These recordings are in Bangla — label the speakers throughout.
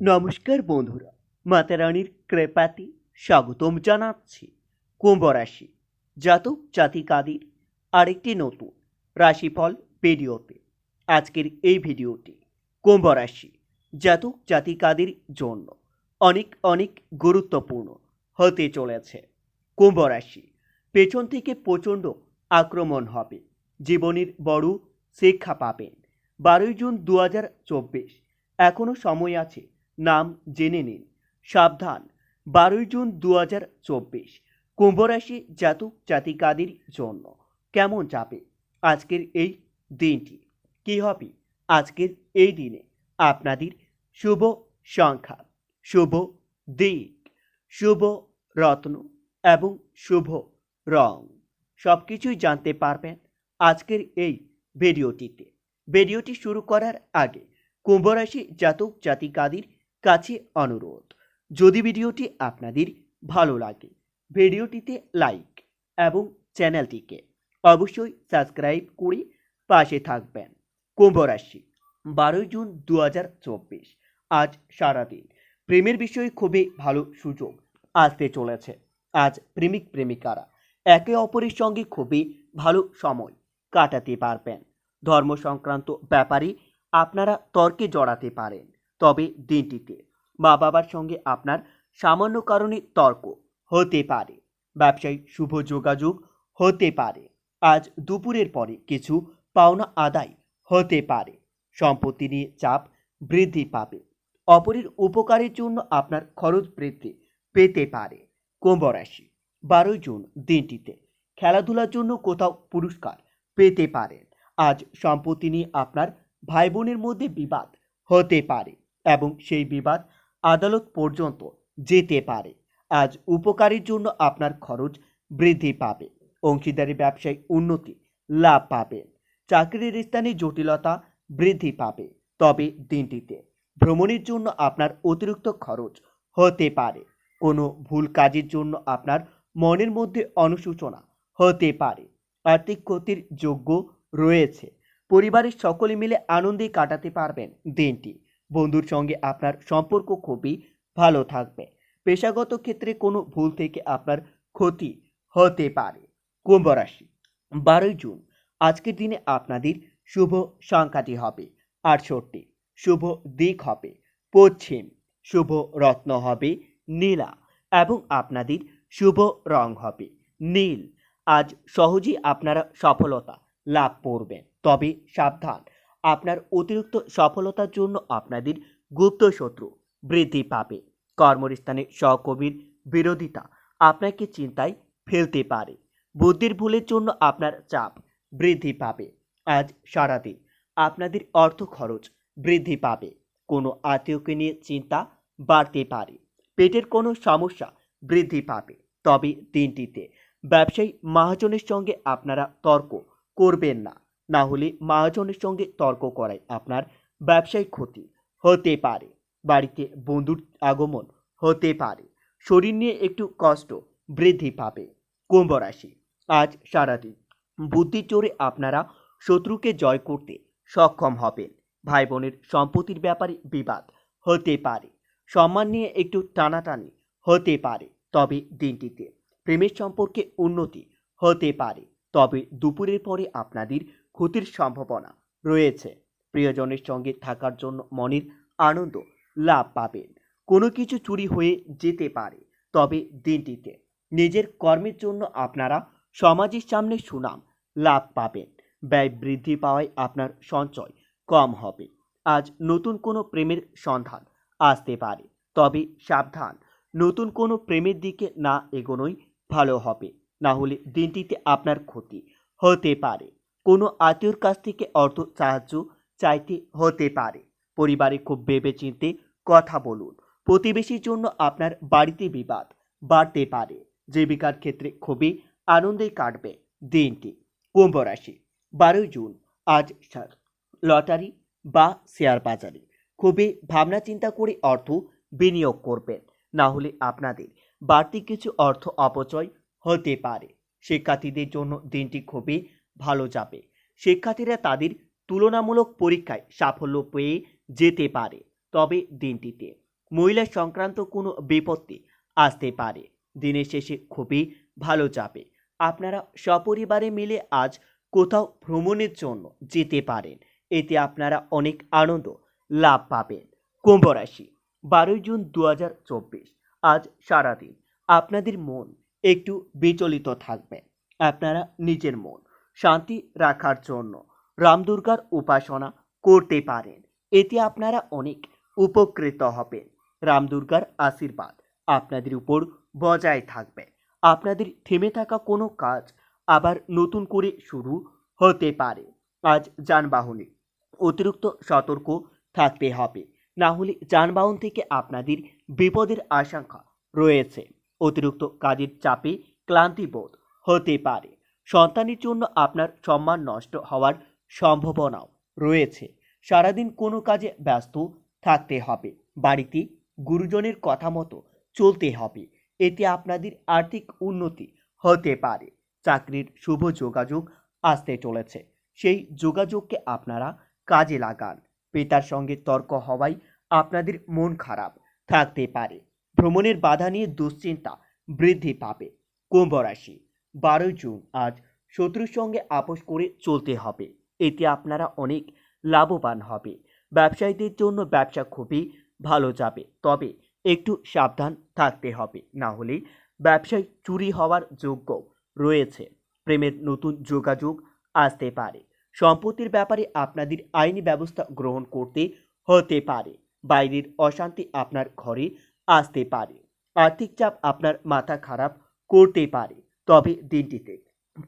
Speaker 1: নমস্কার বন্ধুরা, মাতা রানীর কৃপাতে স্বাগতম জানাচ্ছি কুম্ভ রাশি জাতক জাতিকাদের আরেকটি নতুন রাশিফল ভিডিওতে। আজকের এই ভিডিওটি কুম্ভ রাশি জাতক জাতিকাদের জন্য অনেক অনেক গুরুত্বপূর্ণ হতে চলেছে। কুম্ভ রাশি পেছন থেকে প্রচণ্ড আক্রমণ হবে, জীবনের বড় শিক্ষা পাবেন। বারোই জুন দু হাজার চব্বিশ এখনও সময় আছে নাম জেনে নিন। সাবধান, বারোই জুন দু হাজার চব্বিশ, কুম্ভরাশি জাতক জাতিকাদের জন্য কেমন যাবে? আজকের এই দিনটি কী হবে? আজকের এই দিনে আপনাদের শুভ সংখ্যা, শুভ দিক, শুভ রত্ন এবং শুভ রং। সব কিছুই জানতে পারবেন আজকের এই ভিডিওটিতে। ভিডিওটি শুরু করার আগে কুম্ভরাশি জাতক জাতিকাদের কাছে অনুরোধ। যদি ভিডিওটি আপনাদের ভালো লাগে, ভিডিওটিতে লাইক এবং চ্যানেলটিকে অবশ্যই সাবস্ক্রাইব করে পাশে থাকবেন। কুম্ভরাশি বারোই জুন দু হাজার চব্বিশ, আজ সারাদিন প্রেমের বিষয়ে খুবই ভালো সুযোগ আসতে চলেছে। আজ প্রেমিক প্রেমিকারা একে অপরের সঙ্গে খুবই ভালো সময় কাটাতে পারবেন। ধর্ম সংক্রান্ত ব্যাপারে আপনারা তর্কে জড়াতে পারেন। তবে দিনটিতে মা বাবার সঙ্গে আপনার সামান্য কারণে তর্ক হতে পারে। ব্যবসায়িক শুভ যোগাযোগ হতে পারে। আজ দুপুরের পরে কিছু পাওনা আদায় হতে পারে। সম্পত্তি নিয়ে চাপ বৃদ্ধি পাবে। অপরের উপকারের জন্য আপনার খরচ বৃদ্ধি পেতে পারে। কুম্ভ রাশি বারোই জুন দিনটিতে খেলাধুলার জন্য কোথাও পুরস্কার পেতে পারেন। আজ সম্পত্তি নিয়ে আপনার ভাই বোনের মধ্যে বিবাদ হতে পারে। এবং সেই বিবাদ আদালত পর্যন্ত যেতে পারে। আজ উপকারের জন্য আপনার খরচ বৃদ্ধি পাবে। অংশীদারি ব্যবসায় উন্নতি লাভ পাবেন চাকরির স্থানে জটিলতা বৃদ্ধি পাবে। তবে দিনটিতে ভ্রমণের জন্য আপনার অতিরিক্ত খরচ হতে পারে। কোনো ভুল কাজের জন্য আপনার মনের মধ্যে অনুশোচনা হতে পারে। আর্থিক ক্ষতির যোগ্য রয়েছে। পরিবারের সকলে মিলে আনন্দে কাটাতে পারবেন দিনটি। বন্ধুর সঙ্গে আপনার সম্পর্ক খুবই ভালো থাকবে। পেশাগত ক্ষেত্রে কোনো ভুল থেকে আপনার ক্ষতি হতে পারে। কুম্ভ রাশি, বারোই জুন। আজকের দিনে আপনাদের শুভ সংখ্যাটি হবে আটষট্টি। শুভ দিক হবে পশ্চিম। শুভ রত্ন হবে নীলা এবং আপনাদের শুভ রং হবে নীল। আজ সহজেই আপনারা সফলতা লাভ করবেন। তবে সাবধান আপনার অতিরিক্ত সফলতার জন্য আপনাদের গুপ্ত শত্রু বৃদ্ধি পাবে। কর্মস্থানে সহকর্মীর বিরোধিতা আপনাকে চিন্তায় ফেলতে পারে। বুদ্ধির ভুলের জন্য আপনার চাপ বৃদ্ধি পাবে। আজ সারাদিন আপনাদের অর্থ খরচ বৃদ্ধি পাবে। কোনো আত্মীয়কে নিয়ে চিন্তা বাড়তে পারে। পেটের কোনো সমস্যা বৃদ্ধি পাবে। তবে দিনটিতে ব্যবসায়ী মহাজনের সঙ্গে আপনারা তর্ক করবেন না। না হলে মহাজনের সঙ্গে তর্ক করায় আপনার ব্যবসায়িক ক্ষতি। হতে পারে। বাড়িতে বন্ধুর আগমন হতে পারে। শরীর নিয়ে একটু কষ্ট বৃদ্ধি পাবে। কুম্ভ রাশি, আজ সারাদিন বুদ্ধি চড়ে আপনারা শত্রুকে জয় করতে সক্ষম হবেন। ভাই বোনের সম্পত্তির ব্যাপারে বিবাদ হতে পারে। সম্মান নিয়ে একটু টানাটানি হতে পারে। তবে দিনটিতে প্রেমের সম্পর্কে উন্নতি হতে পারে। তবে দুপুরের পরে আপনাদের ক্ষতির সম্ভাবনা রয়েছে। প্রিয়জনের সঙ্গে থাকার জন্য মনের আনন্দ লাভ পাবেন। কোনো কিছু চুরি হয়ে যেতে পারে, তবে দিনটিতে নিজের কর্মের জন্য আপনারা সমাজের সামনে সুনাম লাভ পাবেন। ব্যয় বৃদ্ধি পাওয়ায় আপনার সঞ্চয় কম হবে। আজ নতুন কোনো প্রেমের সন্ধান আসতে পারে, তবে সাবধান। নতুন কোনো প্রেমের দিকে না এগোনোই ভালো হবে। না হলে দিনটিতে আপনার ক্ষতি হতে পারে। কোনো আত্মীয়র কাছ থেকে অর্থ সাহায্য চাইতে হতে পারে। পরিবারে খুব ভেবে চিনতে কথা বলুন। প্রতিবেশীর জন্য আপনার বাড়িতে বিবাদ বাড়তে পারে। জীবিকার ক্ষেত্রে খুবই আনন্দে কাটবে দিনটি। কুম্ভ রাশি, বারোই জুন, আজ লটারি বা শেয়ার বাজারে। খুবই ভাবনা চিন্তা করে অর্থ বিনিয়োগ করবেন। না হলে আপনাদের বাড়তি কিছু অর্থ অপচয় হতে পারে। শিক্ষার্থীদের জন্য দিনটি খুবই ভালো যাবে। শিক্ষার্থীরা তাদের তুলনামূলক পরীক্ষায় সাফল্য পেয়ে যেতে পারে তবে দিনটিতে। মহিলা সংক্রান্ত কোনো বিপত্তি আসতে পারে। দিনের শেষে খুবই ভালো যাবে। আপনারা সপরিবারে মিলে আজ কোথাও ভ্রমণের জন্য যেতে পারেন। এতে আপনারা অনেক আনন্দ লাভ পাবেন। কুম্ভ রাশি, বারোই জুন দু হাজার চব্বিশ, আজ সারাদিন। আপনাদের মন একটু বিচলিত থাকবে। আপনারা নিজের মন শান্তি রাখার জন্য রামদুর্গার উপাসনা করতে পারেন। এতে আপনারা অনেক উপকৃত হবেন। রামদুর্গার আশীর্বাদ আপনাদের উপর বজায় থাকবে। আপনাদের থেমে থাকা কোনো কাজ আবার নতুন করে শুরু হতে পারে। আজ যানবাহনে অতিরিক্ত সতর্ক থাকতে হবে। না হলে যানবাহন থেকে আপনাদের বিপদের আশঙ্কা রয়েছে। অতিরিক্ত কাজের চাপে ক্লান্তিবোধ হতে পারে। সন্তানের জন্য আপনার সম্মান নষ্ট হওয়ার সম্ভাবনাও রয়েছে। সারাদিন কোনো কাজে ব্যস্ত থাকতে হবে। বাড়িতে গুরুজনের কথা মতো চলতে হবে। এতে আপনাদের আর্থিক উন্নতি হতে পারে। চাকরির শুভ যোগাযোগ আসতে চলেছে। সেই যোগাযোগকে আপনারা কাজে লাগান। পিতার সঙ্গে তর্ক হওয়ায় আপনাদের মন খারাপ থাকতে পারে। ভ্রমণের বাধা নিয়ে দুশ্চিন্তা বৃদ্ধি পাবে। কুম্ভ রাশি। বারোই জুন আজ শত্রুর সঙ্গে আপোষ করে চলতে হবে। এতে আপনারা অনেক লাভবান হবে। ব্যবসায়ীদের জন্য ব্যবসা খুবই ভালো যাবে। তবে একটু সাবধান থাকতে হবে, না হলে ব্যবসায় চুরি হওয়ার যোগ্য রয়েছে। প্রেমের নতুন যোগাযোগ আসতে পারে। সম্পত্তির ব্যাপারে আপনাদের আইনি ব্যবস্থা গ্রহণ করতে হতে পারে। বাইরের অশান্তি আপনার ঘরে আসতে পারে। আর্থিক চাপ আপনার মাথা খারাপ করতে পারে। তবে দিনটিতে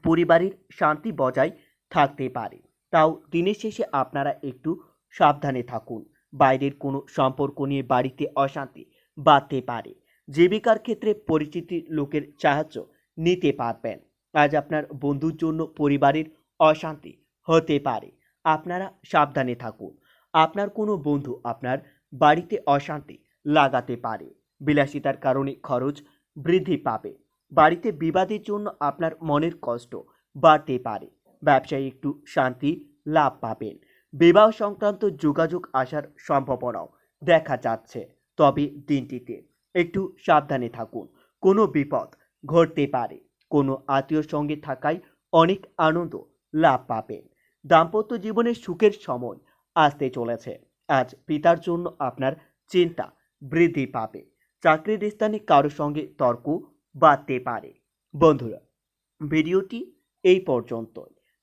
Speaker 1: পরিবারের শান্তি বজায় থাকতে পারে। তাও দিনের শেষে আপনারা একটু সাবধানে থাকুন। বাইরের কোনো সম্পর্ক নিয়ে বাড়িতে অশান্তি বাড়তে পারে। জীবিকার ক্ষেত্রে পরিচিতি লোকের সাহায্য নিতে পারবেন। আজ আপনার বন্ধুর জন্য পরিবারের অশান্তি হতে পারে। আপনারা সাবধানে থাকুন। আপনার কোনো বন্ধু আপনার বাড়িতে অশান্তি লাগাতে পারে। বিলাসিতার কারণে খরচ বৃদ্ধি পাবে। বাড়িতে বিবাদের জন্য আপনার মনের কষ্ট বাড়তে পারে। ব্যবসায় একটু শান্তি লাভ পাবেন। বিবাহ সংক্রান্ত যোগাযোগ আসার সম্ভাবনাও দেখা যাচ্ছে। তবে দিনটিতে একটু সাবধানে থাকুন। কোনো বিপদ ঘটতে পারে। কোনো আত্মীয় সঙ্গে থাকায় অনেক আনন্দ লাভ পাবেন। দাম্পত্য জীবনের সুখের সময় আসতে চলেছে। আজ পিতার জন্য আপনার চিন্তা বৃদ্ধি পাবে। চাকরির স্থানে কারোর সঙ্গে তর্ক বাড়তে পারে। বন্ধুরা, ভিডিওটি এই পর্যন্ত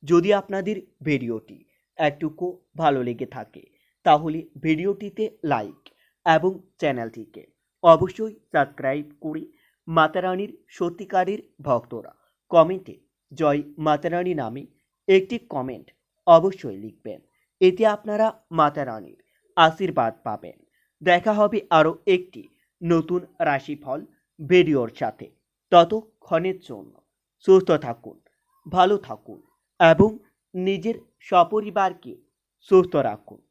Speaker 1: যদি আপনাদের ভিডিওটি একটুকু ভালো লেগে থাকে, তাহলে ভিডিওটিতে লাইক এবং চ্যানেলটিকে অবশ্যই সাবস্ক্রাইব করে মাতারানির সত্যিকারের ভক্তরা কমেন্টে জয় মাতারানী নামে একটি কমেন্ট অবশ্যই লিখবেন। এতে আপনারা মাতারানির আশীর্বাদ পাবেন। দেখা হবে আরও একটি নতুন রাশিফল ভিডিওর সাথে ততক্ষণের জন্য সুস্থ থাকুন ভালো থাকুন এবং নিজের সপরিবারকে সুস্থ রাখুন।